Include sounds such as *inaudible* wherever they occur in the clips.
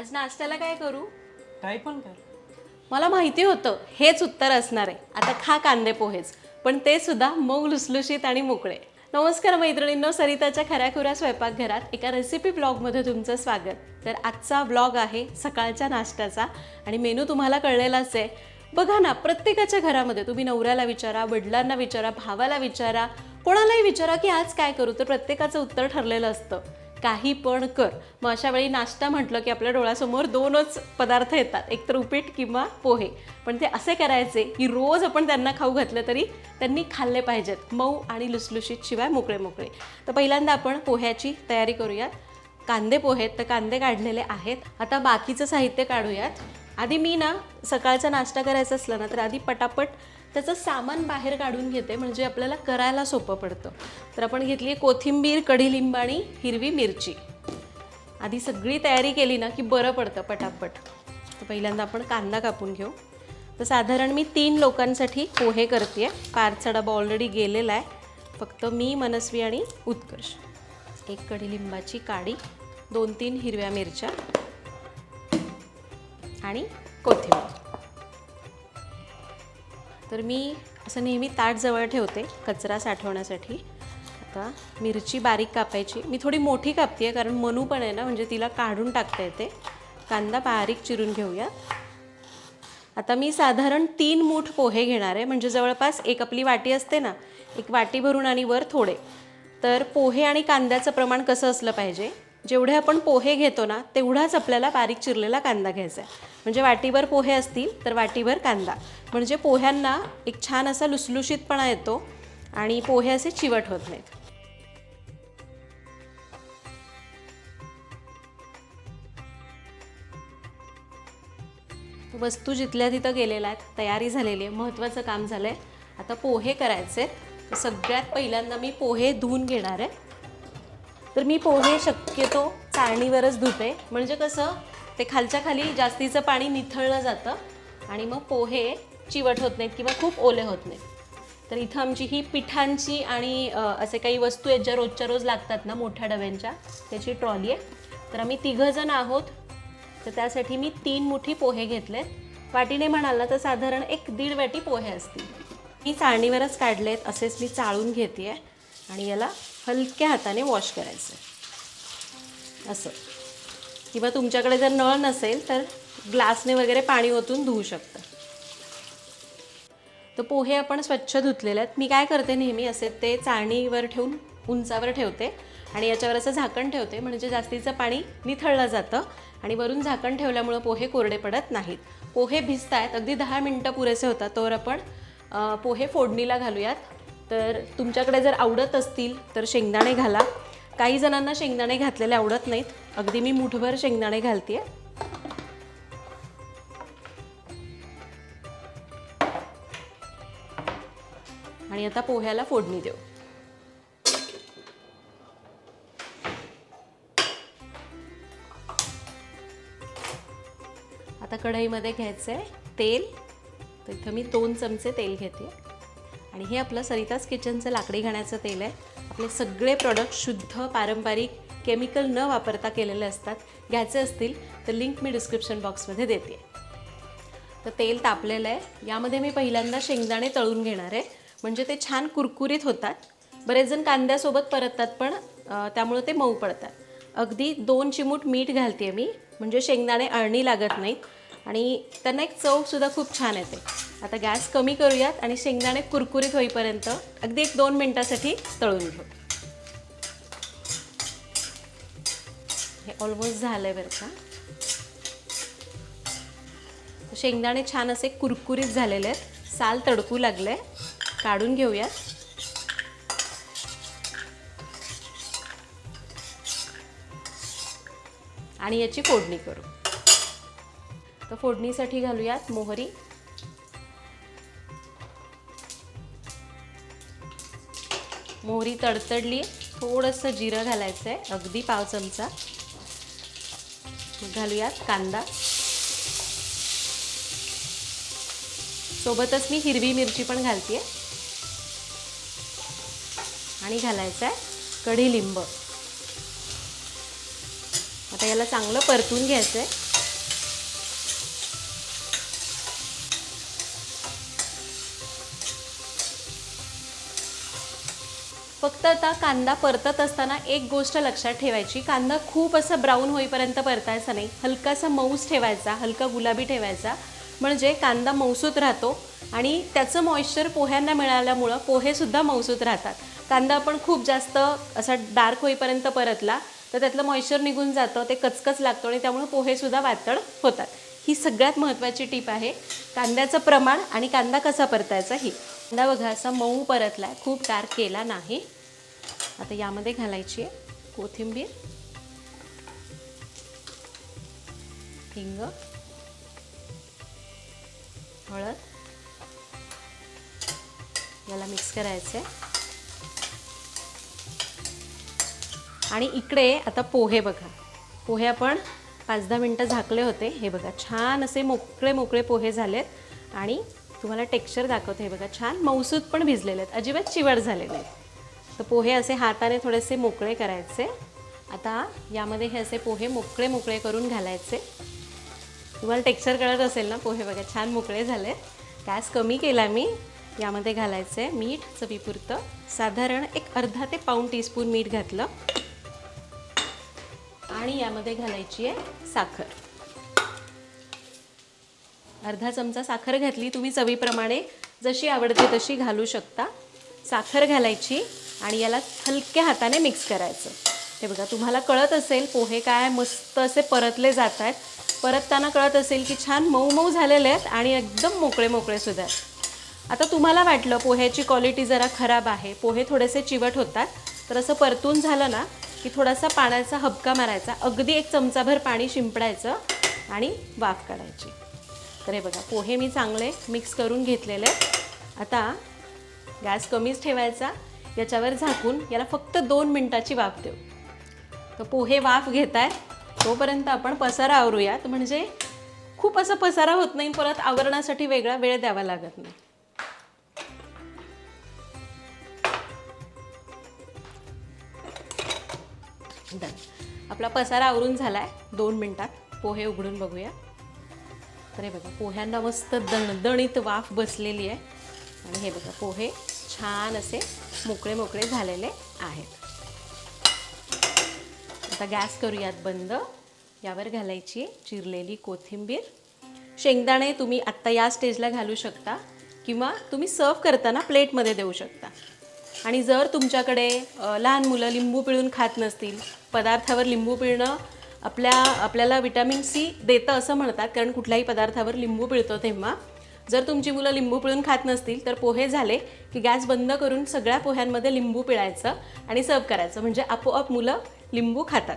आज नाश्त्याला काय करू? काही पण कर. मला माहिती होतं हेच उत्तर असणार आहे. आता खा कांदे पोहेच पण ते सुद्धा मऊ लुसलुशीत आणि मोकळे. नमस्कार मैत्रिणींनो सरिताच्या खऱ्याखुऱ्या स्वयंपाकघरात एका रेसिपी ब्लॉगमध्ये तुमचं स्वागत. तर आजचा ब्लॉग आहे सकाळच्या नाश्त्याचा आणि मेनू तुम्हाला कळलेलाच आहे. बघा ना प्रत्येकाच्या घरामध्ये तुम्ही नवऱ्याला विचारा वडिलांना विचारा भावाला विचारा कोणालाही विचारा की आज काय करू तर प्रत्येकाचं उत्तर ठरलेलं असतं. काही पण कर. मग अशा वेळी नाश्ता म्हटलं की आपल्या डोळ्यासमोर दोनच पदार्थ येतात. एकतर उपीट किंवा पोहे. पण ते असे करायचे की रोज आपण त्यांना खाऊ घातलं तरी त्यांनी खाल्ले पाहिजेत. मऊ आणि लुसलुशीत शिवाय मोकळे मोकळे. तर पहिल्यांदा आपण पोह्याची तयारी करूयात. कांदे पोहेत तर कांदे काढलेले आहेत. आता बाकीचं साहित्य काढूयात. आधी मी ना सकाळचा नाश्ता करायचा असला ना तर आधी पटापट त्याचं सामान बाहेर काढून घेते म्हणजे आपल्याला करायला सोपं पडतं. तर आपण घेतली आहे कोथिंबीर कढीलिंब आणि हिरवी मिरची. आधी सगळी तयारी केली ना की बरं पडतं पटापट. तर पहिल्यांदा आपण कांदा कापून घेऊ. तर साधारण मी तीन लोकांसाठी पोहे करते कारचा डबा ऑलरेडी गेलेला आहे. फक्त मी मनस्वी आणि उत्कर्ष. एक कढीलिंबाची काडी दोन तीन हिरव्या मिरच्या आणि कोथिंबीर. तर मी असं नेहमी ताट जवळ ठेवते कचरा साठवण्यासाठी. आता मिरची बारीक कापायची. मी थोडी मोठी कापते आहे कारण मनू पण आहे ना म्हणजे तिला काढून टाकता येते. कांदा बारीक चिरून घेऊया. आता मी साधारण तीन मूठ पोहे घेणार आहे. म्हणजे जवळपास एक आपली वाटी असते ना एक वाटी भरून आणि वर थोडे. तर पोहे आणि कांद्याचं प्रमाण कसं असलं पाहिजे? जेवढे आपण पोहे घेतो ना तेवढाच आपल्याला बारीक चिरलेला कांदा घ्यायचा आहे. म्हणजे वाटीभर पोहे असतील तर वाटीभर कांदा. म्हणजे पोह्यांना एक छान असा लुसलुशीतपणा येतो आणि पोहे असे चिवट होत नाहीत. वस्तू जिथल्या तिथं गेलेल्या आहेत तयारी झालेली आहे महत्त्वाचं काम झालं आहे आता पोहे करायचे सगळ्यात पहिल्यांदा मी पोहे धुवून घेणार आहे. तर मी पोहे शक्यतो चाळणीवरच धुते. म्हणजे कसं ते खालच्या खाली जास्तीचं पाणी निथळलं जातं आणि मग पोहे चिवट होत नाहीत किंवा खूप ओले होत नाहीत. तर इथं आमची ही पिठांची आणि असे काही वस्तू आहेत ज्या रोजच्या रोज लागतात ना मोठ्या डब्यांच्या त्याची ट्रॉली आहे. तर आम्ही तिघंजण आहोत. तर त्यासाठी मी तीन मुठी पोहे घेतलेत. वाटीने म्हणाल ना तर साधारण एक दीड वाटी पोहे असतील. मी चाळणीवरच काढलेत असेच मी चाळून घेते आणि याला हलक्या हाताने वॉश करायचं. असं. किंवा तुमच्याकडे जर नळ नसेल तर ग्लासने वगैरे पाणी ओतून धुवू शकता. तर पोहे आपण स्वच्छ धुतलेले आहेत. मी काय करते नेहमी असे ते चाळणीवर ठेवून उंचावर ठेवते. आणि याच्यावर असं झाकण ठेवते म्हणजे जास्तीचं पाणी निथळलं जातं. आणि वरून झाकण ठेवल्यामुळं पोहे कोरडे पडत नाहीत. पोहे भिजत आहेत अगदी दहा मिनटं पुरेसे होतात. तर आपण पोहे फोडणीला घालूयात. तर तुमच्याकडे जर आवडत असतील तर शेंगदाणे घाला. काही जणांना शेंगदाणे घातलेले आवडत नाहीत. अगदी मी मुठभर शेंगदाणे घालते आणि आता पोह्याला फोडणी देऊ. आता कढईमध्ये घ्यायचं आहे तेल. तर इथं मी दोन चमचे तेल घेते. आणि हे आपलं सरिताच किचनचं लाकडी घाण्याचं तेल आहे. आपले सगळे प्रॉडक्ट शुद्ध पारंपरिक केमिकल न वापरता केलेले असतात. घ्यायचे असतील तर लिंक मी डिस्क्रिप्शन बॉक्समध्ये देते. तर तेल तापलेलं आहे. यामध्ये मी पहिल्यांदा शेंगदाणे तळून घेणार आहे. म्हणजे ते छान कुरकुरीत होतात. बरेच जण कांद्यासोबत परततात पण त्यामुळं त्यामुळे ते मऊ पडतात. अगदी दोन चिमूट मीठ घालते मी. म्हणजे शेंगदाणे अळणी लागत नाहीत. आणि त्यांना एक चवसुद्धा खूप छान येते. आता गॅस कमी करूयात आणि शेंगदाणे कुरकुरीत होईपर्यंत अगदी एक दोन मिनटासाठी तळून घेऊ. हे ऑलमोस्ट झालं आहे बरं का? शेंगदाणे छान असे कुरकुरीत झालेले आहेत. साल तडकू लागले काढून घेऊयात. आणि याची फोडणी करू. तर फोडणीसाठी घालूयात मोहरी. मोहरी तडतडली. थोडंसं जिरं घालायचं आहे अगदी पाव चमचा. मग घालूयात कांदा. सोबतच मी हिरवी मिरची पण घालते आणि घालायचं आहे कढीलिंब. आता याला चांगलं परतून घ्यायचं आहे फक्त आता कांदा परतत असताना एक गोष्ट लक्षात ठेवायची. कांदा खूप असा ब्राऊन होईपर्यंत परतायचा नाही. हलकासा मऊस ठेवायचा हलका गुलाबी ठेवायचा. म्हणजे कांदा मौसूत राहतो आणि त्याचं मॉइश्चर पोह्यांना मिळाल्यामुळं पोहेसुद्धा मौसूत राहतात. कांदा आपण खूप जास्त असा डार्क होईपर्यंत परतला तर त्यातलं मॉइश्चर निघून जातं ते कचकच लागतो आणि त्यामुळे पोहेसुद्धा वातळ होतात. ही सगळ्यात महत्त्वाची टीप आहे. कांद्याचं प्रमाण आणि कांदा कसा परतायचा ही. कांदा बघा असा मऊ परतला आहे खूप डार्क केला नाही. आता यामध्ये घालायची आहे कोथिंबीर. हिंग. हळद. याला मिक्स करायचं आहे. आणि इकडे आता पोहे बघा. पोहे आपण पाच दहा मिनटं झाकले होते. हे बघा छान असे मोकळे मोकळे पोहे झालेत. आणि तुम्हाला टेक्स्चर दाखवते हे बघा छान मौसूद पण भिजलेले आहेत. अजिबात चिवड झालेले आहेत तर पोहे असे हाताने थोडेसे मोकळे करायचे. आता यामध्ये हे असे पोहे मोकळे मोकळे करून घालायचे. तुम्हाला टेक्स्चर कळत असेल ना पोहे बघा छान मोकळे झाले गॅस कमी केला मी. यामध्ये घालायचं आहे मीठ चवीपुरतं. साधारण एक अर्धा ते पाऊण टीस्पून मीठ घातलं. आणि यामध्ये घालायची आहे साखर. अर्धा चमचा साखर घातली तुम्ही चवीप्रमाणे. जशी आवडते तशी घालू शकता. साखर घालायची आणि याला हलक्या हाताने मिक्स करायचं. हे बघा तुम्हाला कळत असेल पोहे काय मस्त असे परतले जात आहेत परतताना कळत असेल की छान मऊ मऊ झालेले आहेत आणि एकदम मोकळे मोकळे सुद्धा आहेत. आता तुम्हाला वाटलं पोह्याची क्वालिटी जरा खराब आहे. पोहे थोडेसे चिवट होतात. तर असं परतून झालं ना की थोडासा पाण्याचा हबका मारायचा. अगदी एक चमचाभर पाणी शिंपडायचं आणि वाफ काढायची. तर हे बघा पोहे मी चांगले मिक्स करून घेतलेले आता गॅस कमीच ठेवायचा. याच्यावर झाकून याला फक्त दोन मिनटाची वाफ देऊ. तर पोहे वाफ घेत आहेत तोपर्यंत आपण पसारा आवरूयात म्हणजे खूप असा पसारा होत नाही परत आवरण्यासाठी वेगळा वेळ द्यावा लागत नाही. डन आपला पसारा आवरून झाला आहे दोन मिनटात पोहे उघडून बघूया. तर हे बघा पोह्यांना मस्त दण दणीत वाफ बसलेली आहे. आणि हे बघा पोहे छान असे मोकळे मोकळे झालेले आहेत. आता गॅस करूयात बंद. यावर घालायची चिरलेली कोथिंबीर. शेंगदाणे तुम्ही आत्ता या स्टेजला घालू शकता किंवा तुम्ही सर्व करताना प्लेटमध्ये देऊ शकता. आणि जर तुमच्याकडे लहान मुलं लिंबू पिळून खात नसतील पदार्थावर लिंबू पिळणं आपल्या आपल्याला विटॅमिन सी देतं असं म्हणतात कारण कुठल्याही पदार्थावर लिंबू पिळतो तेव्हा. जर तुमची मुलं लिंबू पिळून खात नसतील तर पोहे झाले की गॅस बंद करून सगळ्या पोह्यांमध्ये लिंबू पिळायचं आणि सर्व करायचं. म्हणजे आपोआप मुलं लिंबू खातात.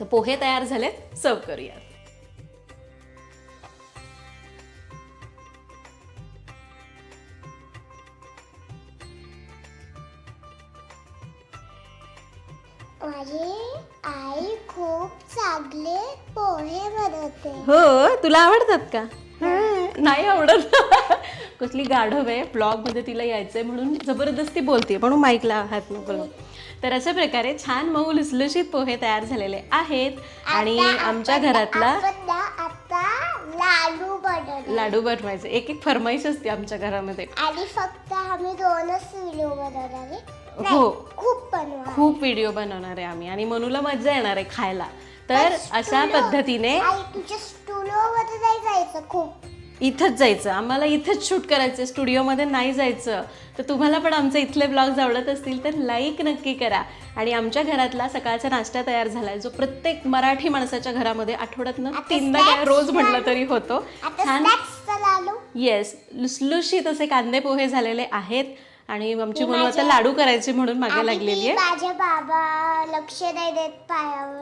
तर पोहे तयार झालेत सर्व करूयात. माझी आई खूप चांगले पोहे बनवते. हो तुला आवडतात का? नाही आवडत. कसली गाढव आहे. ब्लॉगमध्ये तिला यायचंय म्हणून जबरदस्ती बोलते म्हणून माईकला हात नको लावू. तर अशा प्रकारे छान मऊ लुसलुशीत पोहे तयार झालेले आहेत. आणि आमच्या घरातला लाडू लाडू बनवायचे. एक एक फरमाईश असते आमच्या घरामध्ये. आणि फक्त आम्ही दोनच व्हिडिओ बनवणार आहे. हो. खूप खूप व्हिडिओ बनवणार आहे आम्ही. आणि मनूला मजा येणार आहे खायला. तर अशा पद्धतीने आई तुझ्या स्टुडिओ मध्ये जायचं खूप. इथंच जायचं. आम्हाला इथंच शूट करायचं स्टुडिओमध्ये नाही जायचं. तर तुम्हाला पण आमचे इथले ब्लॉग्स आवडत असतील तर लाईक नक्की करा. आणि आमच्या घरातला सकाळचा नाश्ता तयार झालाय. जो प्रत्येक मराठी माणसाच्या घरामध्ये आठवड्यातनं तीनदा काय रोज म्हटलं तरी होतो. छान. येस लुसलुशीत असे कांदे पोहे झालेले आहेत. आणि आमची म्हणून आता लाडू करायचे म्हणून मागे लागलेली आहे माझ्या बाबा लक्ष नाही देत पायावर.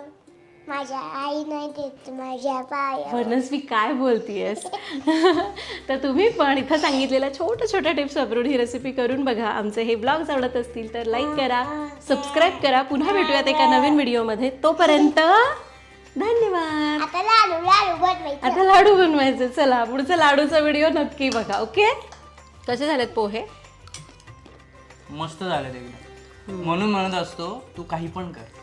माझ्या आई नाही देत माझ्या पायावर मनस्वी काय बोलतीयस? *laughs* तर तुम्ही पण इथं सांगितलेल्या छोट्या छोट्या टिप्स वापरून ही रेसिपी करून बघा. आमचे हे ब्लॉग्स आवडत असतील तर लाईक करा सबस्क्राईब करा. पुन्हा भेटूयात एका नवीन व्हिडिओमध्ये तोपर्यंत धन्यवाद. आता लाडू लाडू बनवायचं. आता लाडू बनवायचे. चला पुढचा लाडूचा व्हिडिओ नक्की बघा ओके कसे झालेत पोहे? मस्त झालं म्हणून म्हणत असतो तू काही पण कर.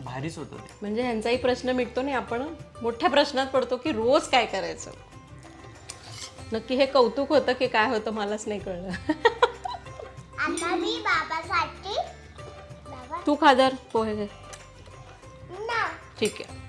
भारीच होतं ते. म्हणजे ह्यांचाही प्रश्न मिटतो नाही आपण मोठ्या प्रश्नात पडतो की रोज काय करायचं. नक्की हे कौतुक होतं की काय होतं मलाच नाही कळलं. आता मी बाबासाठी तू खादर पोहे घे ना. ठीक आहे.